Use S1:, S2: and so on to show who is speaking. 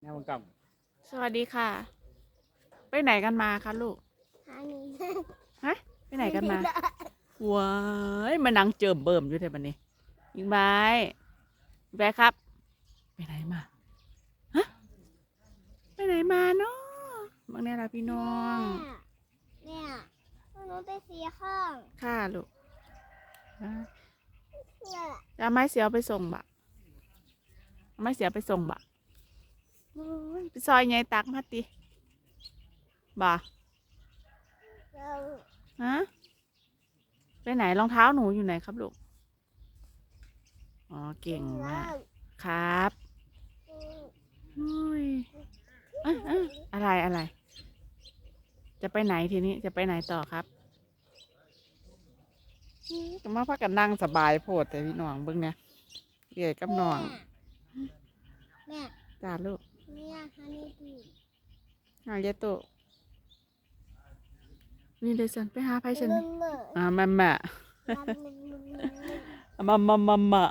S1: แนวมังกร
S2: สวัสดีค่ะ ไปไหนกันมาคะลูก
S3: หาหนู
S2: ฮะ ไปไหนกันมา ว้ายมานังเจิมเบิ่มอยู่แต่บันนี้ยิงไม้ยิงไม้ครับ ไปไหนมา ฮะ ไปไหนมาเนาะบางแน่ละพี่น้อง
S3: เนี่ยหนูไปสีข้าง
S2: ค่ะลูกอะ
S3: เนี่ย
S2: จะเอาไม้เสียวไปส่งบะเอาไม้เสียวไปส่งบะ โอ้ยไปซอยไงตักมาติบ่ะ
S3: เรา
S2: ฮะไปไหนรองเท้าหนูอยู่ไหนครับลูก อ๋อ เก่งมาก ครับอุ้ยเอ้ยเอ้ยอะไรอะไร จะไปไหนทีนี้จะไปไหนต่อครับจะมาพักกันนั่งสบายโพดแต่พี่น้องเบิ่งเนี่ยเกี่ยกับน้อง
S3: แม่
S2: จ้าลูก
S3: เนี่ยฮันนี่ดี
S2: หาเยโตะนี่เลยสันไปหาไพ่ฉัน
S3: มึงเมื่อ
S2: อ่ามามา
S3: มึงมึงมึงมึง
S2: มามามามา